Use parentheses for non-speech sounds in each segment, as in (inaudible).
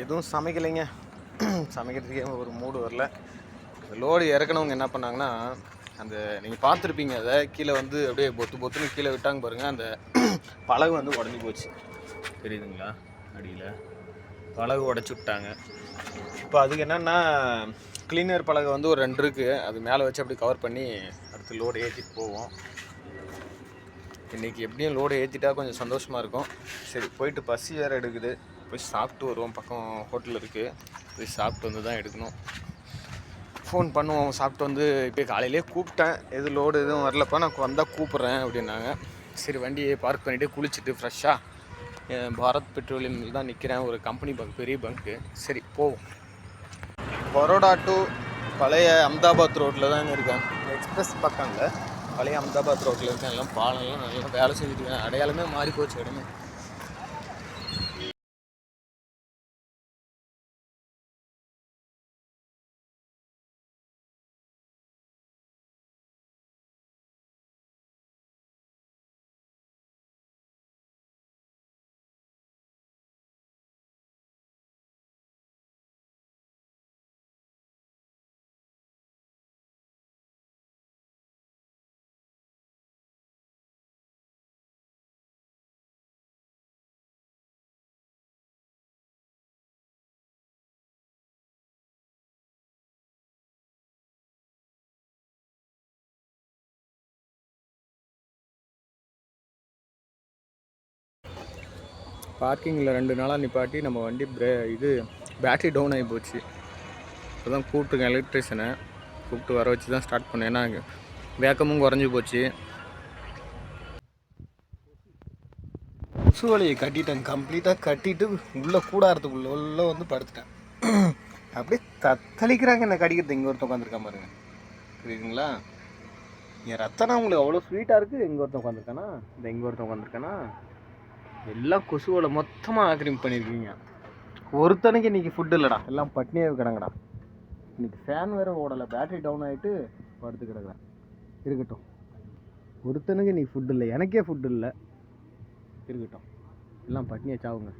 எதுவும் சமைக்கலைங்க. சமைக்கிறதுக்கே ஒரு மூடு வரல. லோடு இறக்குனவங்க என்ன பண்ணாங்கன்னா அந்த நீங்கள் பார்த்துருப்பீங்க அதை கீழே வந்து அப்படியே பொத்து பொத்துன்னு கீழே விட்டாங்க பாருங்கள் அந்த பலகு வந்து உடஞ்சி போச்சு. தெரியுதுங்களா அடியில். பலகு உடச்சி விட்டாங்க. இப்போ அதுக்கு என்னென்னா கிளீனர் பலகை வந்து ஒரு ரெண்டு இருக்குது அது மேலே வச்சு அப்படி கவர் பண்ணி அடுத்து லோடு ஏற்றிட்டு போவோம். இன்றைக்கி எப்படியும் லோடு ஏற்றிட்டா கொஞ்சம் சந்தோஷமாக இருக்கும். சரி போயிட்டு பசி வேறு எடுக்குது. போய் சாப்பிட்டு வருவோம். பக்கம் ஹோட்டல் இருக்குது போய் சாப்பிட்டு வந்து தான் எடுக்கணும். ஃபோன் பண்ணுவோம். சாப்பிட்டு வந்து இப்போ காலையிலே கூப்பிட்டேன். எது லோடு எதுவும் வரலப்பா நான் வந்தால் கூப்பிட்றேன் அப்படின்னாங்க. சரி வண்டியை பார்க் பண்ணிவிட்டு குளிச்சுட்டு ஃப்ரெஷ்ஷாக பாரத் பெட்ரோலியமில் தான் நிற்கிறேன் ஒரு கம்பெனி பங்க் பெரிய பங்க்கு சரி போவோம். பரோடா டு பழைய அஹமதாபாத் ரோட்டில் தான் இருக்கேன். எக்ஸ்பிரஸ் பக்கம் இல்லை பழைய அகமதாபாத் ரோட்டில் இருக்க எல்லாம் பாலம்லாம் நல்லா வேலை செஞ்சுட்டு அடையாளமே மாறி போச்சு இடமே. பார்க்கிங்கில் ரெண்டு நாளாக நிப்பாட்டி நம்ம வண்டி பிரே இது பேட்டரி டவுன் ஆகி போச்சு. இப்போ தான் கூப்பிட்டுருக்கேன் எலக்ட்ரிஷனை கூப்பிட்டு வர வச்சு தான் ஸ்டார்ட் பண்ணேன். ஏன்னா வேக்கமும் குறைஞ்சி போச்சு. கொசு வலையை கட்டிட்டேன். கம்ப்ளீட்டாக கட்டிட்டு உள்ளே கூடாரத்துக்குள்ள உள்ளே வந்து படுத்துட்டேன். (clears throat) அப்படியே தத்தளிக்கிறாங்க என்ன கடிக்கிறது இங்கே ஒருத்தன் உட்காந்துருக்கான் பாருங்க. புரியுதுங்களா? என் ரத்தனா உங்களுக்கு அவ்வளோ ஸ்வீட்டாக இருக்குது இங்கே ஒருத்தன் உட்காந்துருக்கானா இந்த இங்கே ஒருத்தன் உட்காந்துருக்கானா எல்லாம் கொசுவோட மொத்தமாக ஆக்கிரமிப்பு பண்ணியிருக்கீங்க ஒருத்தனுக்கு இன்னைக்கு ஃபுட் இல்லைடா. எல்லாம் பட்னியாக கிடங்கடா இன்னைக்கு ஃபேன் வேற ஓடலை. பேட்டரி டவுன் ஆகிட்டு படுத்து கிடக்குறேன். இருக்கட்டும். ஒருத்தனுக்கு இன்னைக்கு ஃபுட் இல்லை. எனக்கே ஃபுட் இல்லை. இருக்கட்டும். எல்லாம் பட்னியை சாவுங்க.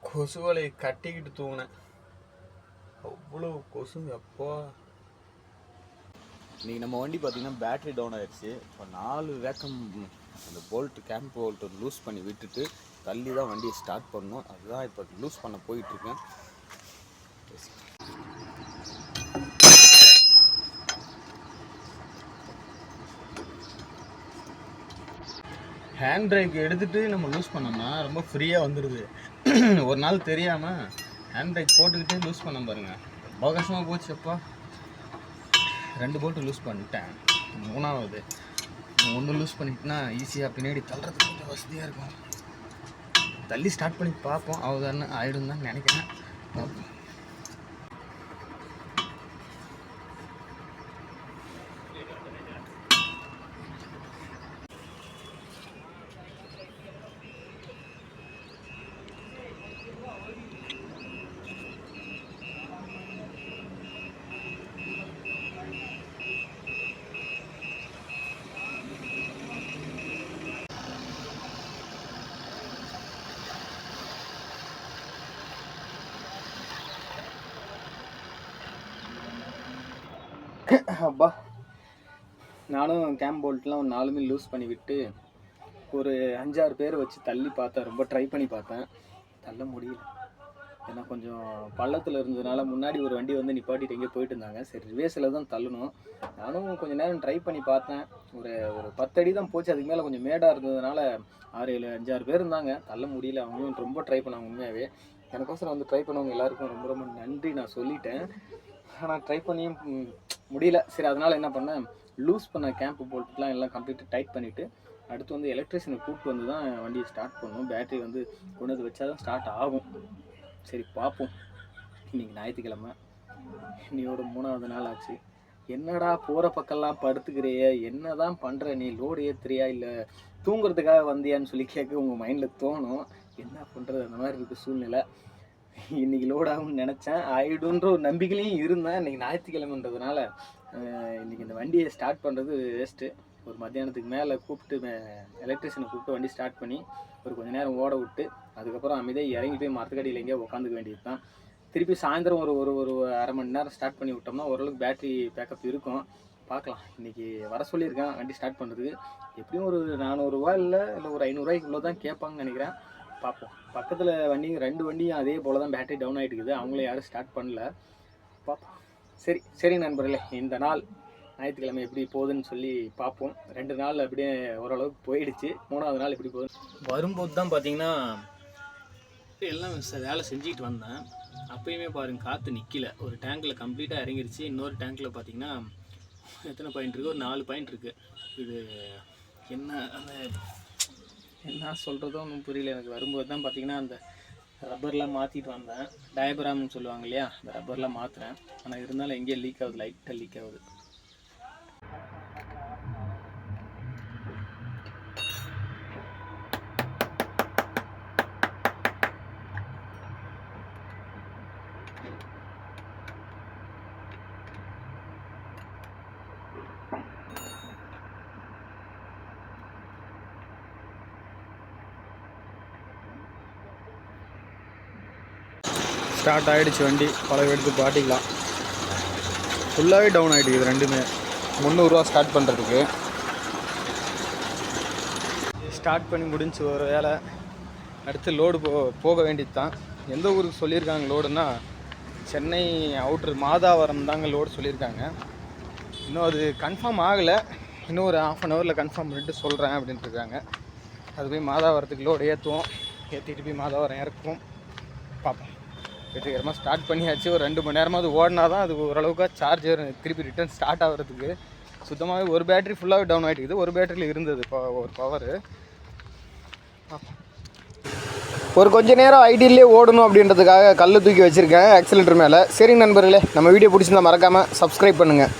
கொசு வலையை கட்டிக்கிட்டு தூங்கினேன். அவ்வளோ கொசுங்க அப்பா. இன்றைக்கி நம்ம வண்டி பார்த்திங்கன்னா பேட்ரி டவுன் ஆகிடுச்சு இப்போ நாலு வேக்கம் அந்த போல்ட்டு கேம்ப் போல்ட்டு லூஸ் பண்ணி விட்டுட்டு தள்ளி தான் வண்டியை ஸ்டார்ட் பண்ணணும் அதுதான் இப்போ லூஸ் பண்ண போயிட்டுருக்கேன் ஹேண்ட் பிரேக் எடுத்துகிட்டு நம்ம லூஸ் பண்ணோம்னா ரொம்ப ஃப்ரீயாக வந்துடுது ஒரு நாள் தெரியாமல் ஹேண்ட் பிரேக் போட்டுக்கிட்டே லூஸ் பண்ண பாருங்கள் ரொம்ப கஷ்டமாக போச்சு அப்பா. ரெண்டு போல்ட்டு லூஸ் பண்ணிட்டேன். மூணாவது. ஒன்று லூஸ் பண்ணிட்டுனா ஈஸியாக பின்னாடி தள்ளுறதுக்கு கொஞ்சம் வசதியாக இருக்கும். தள்ளி ஸ்டார்ட் பண்ணி பார்ப்போம் அவதான்னு ஆகிடும் தான் நினைக்கிறேன். பார்ப்போம். அப்பா. நானும் கேம் போல்ட்லாம் ஒரு நாலுமே லூஸ் பண்ணிவிட்டு ஒரு அஞ்சாறு பேர் வச்சு தள்ளி பார்த்தேன். ரொம்ப ட்ரை பண்ணி பார்த்தேன். தள்ள முடியல. ஏன்னா கொஞ்சம் பள்ளத்தில் இருந்ததுனால முன்னாடி ஒரு வண்டி வந்து நிப்பாட்டிட்டு எங்கேயோ போயிட்டு இருந்தாங்க. சரி ரிவேஸில் தான் தள்ளணும். நானும் கொஞ்சம் நேரம் ட்ரை பண்ணி பார்த்தேன். ஒரு ஒரு பத்தடி தான் போச்சு. அதுக்கு மேலே கொஞ்சம் மேடாக இருந்ததுனால ஆறு ஏழு அஞ்சாறு பேர் இருந்தாங்க. தள்ள முடியல. அவங்களும் ரொம்ப ட்ரை பண்ணாங்க உண்மையாகவே எனக்கோசரம் வந்து ட்ரை பண்ணவங்க எல்லாருக்கும் ரொம்ப ரொம்ப நன்றி நான் சொல்லிட்டேன். ஆனால் ட்ரை பண்ணியும் முடியல. சரி அதனால் என்ன பண்ணேன்? லூஸ் பண்ண கேம்ப் போல்ட்லாம் எல்லாம் கம்ப்ளீட்டாக டைட் பண்ணிவிட்டு அடுத்து வந்து எலக்ட்ரிஷியனை கூப்பிட்டு வந்து தான் வண்டியை ஸ்டார்ட் பண்ணணும். பேட்டரி வந்து கொண்டு வந்து வச்சா தான் ஸ்டார்ட் ஆகும். சரி பார்ப்போம். இன்றைக்கி ஞாயிற்றுக்கிழமை. இன்னையோட மூணாவது நாள் ஆச்சு. என்னடா போகிற பக்கம்லாம் படுத்துக்கிறிய? என்னதான் பண்ணுற நீ? லோடு ஏத்துறியா இல்லை? தூங்குறதுக்காக வந்தியான்னு சொல்லி கேட்க உங்கள் மைண்டில் தோணும். என்ன பண்ணுறது அந்த மாதிரி இருக்குது சூழ்நிலை. இன்னைக்கு லோட் ஆகும்னு நினச்சேன். ஆயிடுன்ற ஒரு நம்பிக்கையிலையும் இருந்தேன். இன்னைக்கு ஞாயிற்றுக்கிழமைன்றதுனால இன்றைக்கி இன்னைக்கு இந்த வண்டியை ஸ்டார்ட் பண்ணுறது வேஸ்ட்டு ஒரு மத்தியானத்துக்கு மேலே கூப்பிட்டு எலக்ட்ரிஷியனை கூப்பிட்டு வண்டி ஸ்டார்ட் பண்ணி ஒரு கொஞ்ச நேரம் ஓட விட்டு அதுக்கப்புறம் அமைதியாக இறங்கி போய் மரத்துக்கடியில் எங்கேயோ உட்காந்துக்க வேண்டியது தான். திருப்பி சாயந்தரம் ஒரு ஒரு ஒரு அரை மணி நேரம் ஸ்டார்ட் பண்ணி விட்டோம்னா ஓரளவுக்கு பேட்டரி பேக்கப் இருக்கும். பார்க்கலாம். இன்றைக்கி வர சொல்லியிருக்கேன் வண்டி ஸ்டார்ட் பண்ணுறதுக்கு எப்படியும் ஒரு நானூறுரூவா இல்லை இல்லை ஒரு ஐநூறுரூவாய்க்குள்ளே தான் கேட்பாங்கன்னு நினைக்கிறேன். பார்ப்போம். பக்கத்தில் வண்டிங்க ரெண்டு வண்டியும் அதே போல் தான் பேட்டரி டவுன் ஆகிட்டு இருக்குது அவங்கள யாரும் ஸ்டார்ட் பண்ணல. பார்ப்போம். சரி சரி நண்பர்களே இந்த நாள் ஞாயிற்றுக்கிழமை எப்படி போகுதுன்னு சொல்லி பார்ப்போம். ரெண்டு நாள் அப்படியே ஓரளவுக்கு போயிடுச்சு. மூணாவது நாள் எப்படி போகுது வரும்போது தான் பார்த்தீங்கன்னா எல்லாம் வேலை செஞ்சுக்கிட்டு வந்தேன். அப்பயுமே பாருங்க காற்று நிற்கல ஒரு டேங்க்கில் கம்ப்ளீட்டாக இறங்கிருச்சு. இன்னொரு டேங்க்கில் பார்த்தீங்கன்னா எத்தனை பாயிண்ட் இருக்குது ஒரு நாலு பாயிண்ட் இருக்குது இது என்ன அந்த என்ன சொல்கிறதோ ஒன்றும் புரியல. எனக்கு வரும்போது தான் பார்த்தீங்கன்னா அந்த ரப்பர்லாம் மாற்றிட்டு வந்தேன். டயபிராம்னு சொல்லுவாங்க இல்லையா? அந்த ரப்பர்லாம் மாற்றுறேன் ஆனால் இருந்தாலும் எங்கேயும் லீக் ஆகுது லைட்டாக லீக் ஆகுது. ஸ்டார்ட் ஆகிடுச்சு வண்டி. பழக எடுத்து பாட்டிக்கலாம் ஃபுல்லாகவே டவுன் ஆகிடுச்சு இது ரெண்டுமே. முந்நூறுரூவா ஸ்டார்ட் பண்ணுறதுக்கு ஸ்டார்ட் பண்ணி முடிஞ்சு ஒரு வேலை அடுத்து லோடு போ போக வேண்டியது தான் எந்த ஊருக்கு சொல்லியிருக்காங்க லோடுன்னா சென்னை அவுட்ரு மாதாவரம் தாங்க லோடு சொல்லியிருக்காங்க. இன்னும் அது கன்ஃபார்ம் ஆகலை. இன்னும் ஒரு ஆஃப் அன் ஹவரில் கன்ஃபார்ம் பண்ணிட்டு சொல்கிறேன் அப்படின்ட்டு இருக்காங்க. அது போய் மாதாவரத்துக்கு லோடு ஏற்றுவோம் ஏற்றிட்டு போய் மாதாவரம் இறக்குவோம். பார்ப்போம். வெற்றிகரமாக ஸ்டார்ட் பண்ணியாச்சு. ஒரு ரெண்டு மணி நேரமாவது ஓடினா தான் அது ஓரளவுக்கு சார்ஜர் திருப்பி ரிட்டர்ன் ஸ்டார்ட் ஆகிறதுக்கு. சுத்தமாகவே ஒரு பேட்டரி ஃபுல்லாகவே டவுன் ஆகிட்டுக்குது ஒரு பேட்டரியில் இருந்தது ஒரு பவர் ஒரு கொஞ்ச நேரம் ஐடியிலே ஓடணும் அப்படின்றதுக்காக கல் தூக்கி வச்சுருக்கேன். ஆக்சிலேட்டர் மேலே. சரி நண்பர்களே நம்ம வீடியோ பிடிச்சிருந்தா மறக்காமல் சப்ஸ்கிரைப் பண்ணுங்கள்